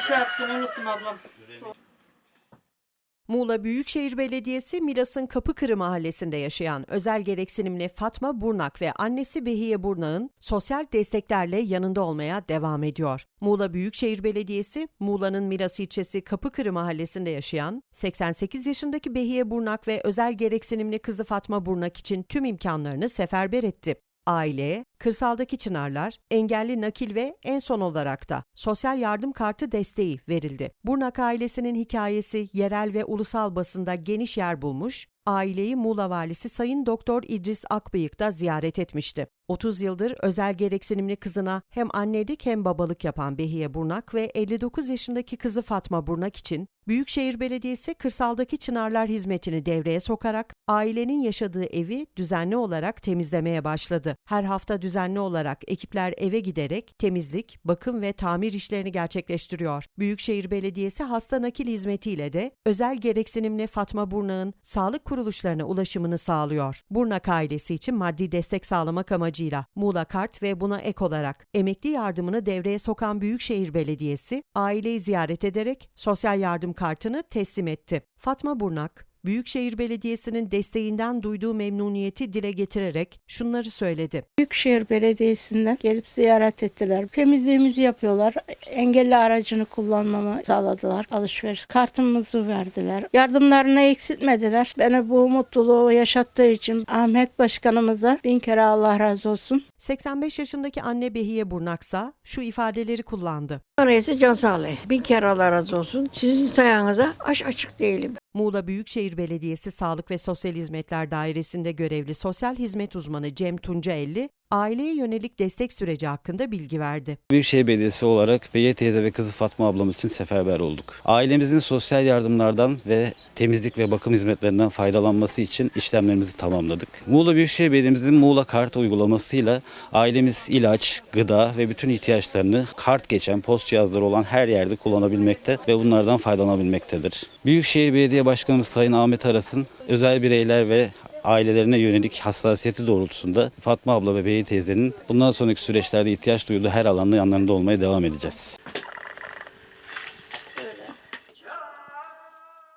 şey yaptım unuttum ablam. Muğla Büyükşehir Belediyesi Milas'ın Kapıkırı mahallesinde yaşayan özel gereksinimli Fatma Burnak ve annesi Behiye Burnak'ın sosyal desteklerle yanında olmaya devam ediyor. Muğla Büyükşehir Belediyesi, Muğla'nın Milas ilçesi Kapıkırı mahallesinde yaşayan 88 yaşındaki Behiye Burnak ve özel gereksinimli kızı Fatma Burnak için tüm imkanlarını seferber etti. Aileye, kırsaldaki çınarlar, engelli nakil ve en son olarak da sosyal yardım kartı desteği verildi. Burnak ailesinin hikayesi yerel ve ulusal basında geniş yer bulmuş, aileyi Muğla Valisi Sayın Doktor İdris Akbıyık da ziyaret etmişti. 30 yıldır özel gereksinimli kızına hem annelik hem babalık yapan Behiye Burnak ve 59 yaşındaki kızı Fatma Burnak için Büyükşehir Belediyesi kırsaldaki çınarlar hizmetini devreye sokarak ailenin yaşadığı evi düzenli olarak temizlemeye başladı. Her hafta düzenli olarak ekipler eve giderek temizlik, bakım ve tamir işlerini gerçekleştiriyor. Büyükşehir Belediyesi hasta nakil hizmetiyle de özel gereksinimli Fatma Burnak'ın sağlık kuruluşlarına ulaşımını sağlıyor. Burnak ailesi için maddi destek sağlamak amacıyla Muğla Kart ve buna ek olarak emekli yardımını devreye sokan Büyükşehir Belediyesi aileyi ziyaret ederek sosyal yardım kartını teslim etti. Fatma Burnak, Büyükşehir Belediyesi'nin desteğinden duyduğu memnuniyeti dile getirerek şunları söyledi. Büyükşehir Belediyesi'nden gelip ziyaret ettiler. Temizliğimizi yapıyorlar. Engelli aracını kullanmamı sağladılar. Alışveriş kartımızı verdiler. Yardımlarını eksiltmediler. Bana bu mutluluğu yaşattığı için Ahmet Başkanımıza bin kere Allah razı olsun. 85 yaşındaki anne Behiye Burnaksa şu ifadeleri kullandı. Anayasa can sağlığı. Bin kere Allah razı olsun. Sizin sayanıza aş açık değilim. Muğla Büyükşehir Belediyesi Sağlık ve Sosyal Hizmetler Dairesi'nde görevli sosyal hizmet uzmanı Cem Tuncaelli, aileye yönelik destek süreci hakkında bilgi verdi. Büyükşehir Belediyesi olarak Beye teyze ve kızı Fatma ablamız için seferber olduk. Ailemizin sosyal yardımlardan ve temizlik ve bakım hizmetlerinden faydalanması için işlemlerimizi tamamladık. Muğla Büyükşehir Belediye'mizin Muğla Kart uygulamasıyla ailemiz ilaç, gıda ve bütün ihtiyaçlarını kart geçen post cihazları olan her yerde kullanabilmekte ve bunlardan faydalanabilmektedir. Büyükşehir Belediye Başkanımız Sayın Ahmet Aras'ın özel bireyler ve ailelerine yönelik hassasiyeti doğrultusunda Fatma abla ve Beyi teyzenin bundan sonraki süreçlerde ihtiyaç duyduğu her alanda yanlarında olmaya devam edeceğiz.